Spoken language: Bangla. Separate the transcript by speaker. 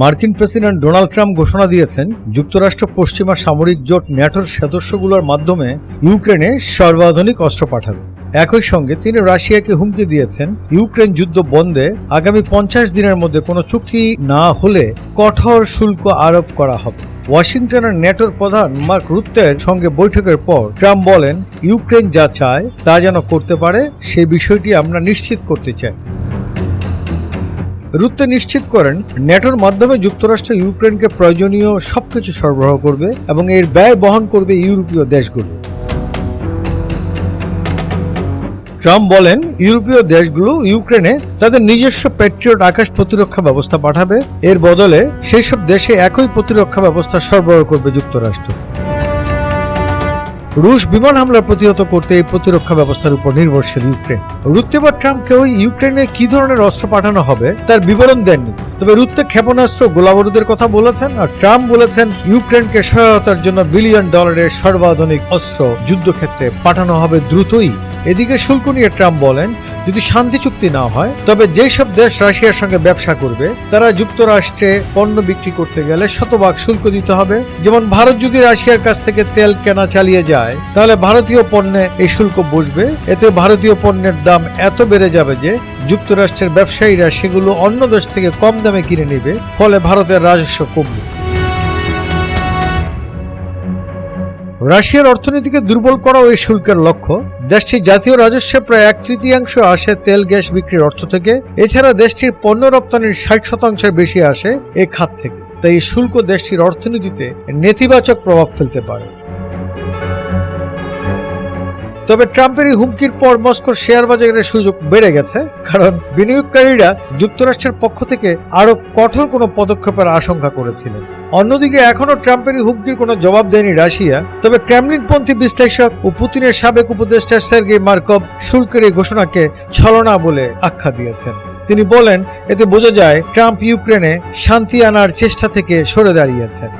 Speaker 1: মার্কিন প্রেসিডেন্ট ডোনাল্ড ট্রাম্প ঘোষণা দিয়েছেন, যুক্তরাষ্ট্র পশ্চিমা সামরিক জোট ন্যাটোর সদস্যগুলোর মাধ্যমে ইউক্রেনে সর্বাধুনিক অস্ত্র পাঠাবে। একই সঙ্গে তিনি রাশিয়াকে হুমকি দিয়েছেন, ইউক্রেন যুদ্ধ বন্ধে আগামী পঞ্চাশ দিনের মধ্যে কোনো চুক্তি না হলে কঠোর শুল্ক আরোপ করা হবে। ওয়াশিংটনের নেটোর প্রধান মার্ক রুত্তের সঙ্গে বৈঠকের পর ট্রাম্প বলেন, ইউক্রেন যা চায় তা যেন করতে পারে সেই বিষয়টি আমরা নিশ্চিত করতে চাই। রুত্তে নিশ্চিত করেন, ন্যাটোর মাধ্যমে যুক্তরাষ্ট্র ইউক্রেনকে প্রয়োজনীয় সবকিছু সরবরাহ করবে এবং এর ব্যয় বহন করবে ইউরোপীয় দেশগুলো। ট্রাম্প বলেন, ইউরোপীয় দেশগুলো ইউক্রেনে তাদের নিজস্ব প্যাট্রিয়ট আকাশ প্রতিরক্ষা ব্যবস্থা পাঠাবে। এর বদলে সেই সব দেশে একই প্রতিরক্ষা ব্যবস্থা সরবরাহ করবে যুক্তরাষ্ট্র। রুশ বিমান হামলা প্রতিহত করতে এই প্রতিরক্ষা ব্যবস্থার উপর নির্ভরশীল ইউক্রেন। রুত্তে বা ট্রাম্পকেও ইউক্রেনে কি ধরনের অস্ত্র পাঠানো হবে তার বিবরণ দেননি। তবে রুত্তে ক্ষেপণাস্ত্র গোলাবারুদের কথা বলেছেন আর ট্রাম্প বলেছেন ইউক্রেনকে সহায়তার জন্য বিলিয়ন ডলারের সর্বাধুনিক অস্ত্র যুদ্ধক্ষেত্রে পাঠানো হবে দ্রুতই। এদিকে শুল্ক নিয়ে ট্রাম্প বলেন, যদি শান্তি চুক্তি না হয়, তবে যেসব দেশ রাশিয়ার সঙ্গে ব্যবসা করবে, তারা যুক্তরাষ্ট্রে পণ্য বিক্রি করতে গেলে শতভাগ শুল্ক দিতে হবে। যেমন ভারত যদি রাশিয়ার কাছ থেকে তেল কেনা চালিয়ে যায়, তাহলে ভারতীয় পণ্যে এই শুল্ক বসবে। এতে ভারতীয় পণ্যের দাম এত বেড়ে যাবে যে যুক্তরাষ্ট্রের ব্যবসায়ীরা সেগুলো অন্য দেশ থেকে কম দামে কিনে নেবে, ফলে ভারতের রাজস্ব কমবে। রাশিয়ার অর্থনীতিকে দুর্বল করাও এই শুল্কের লক্ষ্য। দেশটির জাতীয় রাজস্বে প্রায় এক তৃতীয়াংশ আসে তেল, গ্যাস বিক্রির অর্থ থেকে। এছাড়া দেশটির পণ্য রপ্তানির ষাট শতাংশের বেশি আসে এ খাত থেকে। তাই এই শুল্ক দেশটির অর্থনীতিতে নেতিবাচক প্রভাব ফেলতে পারে। তবে ট্রাম্পের এই হুমকির পর মস্কোর শেয়ার বাজারের সুযোগ বেড়ে গেছে, কারণ বিনিয়োগকারীরা যুক্তরাষ্ট্রের পক্ষ থেকে আরও কঠোর কোনো পদক্ষেপের আশঙ্কা করেছিলেন। অন্যদিকে এখনও ট্রাম্পের এই হুমকির কোনো জবাব দেয়নি রাশিয়া। তবে ক্রেমলিনপন্থী বিশ্লেষক ও পুতিনের সাবেক উপদেষ্টা সের্গি মার্কভ শুল্কের এই ঘোষণাকে ছলনা বলে আখ্যা দিয়েছেন। তিনি বলেন, এতে বোঝা যায়, ট্রাম্প ইউক্রেনে শান্তি আনার চেষ্টা থেকে সরে দাঁড়িয়েছেন।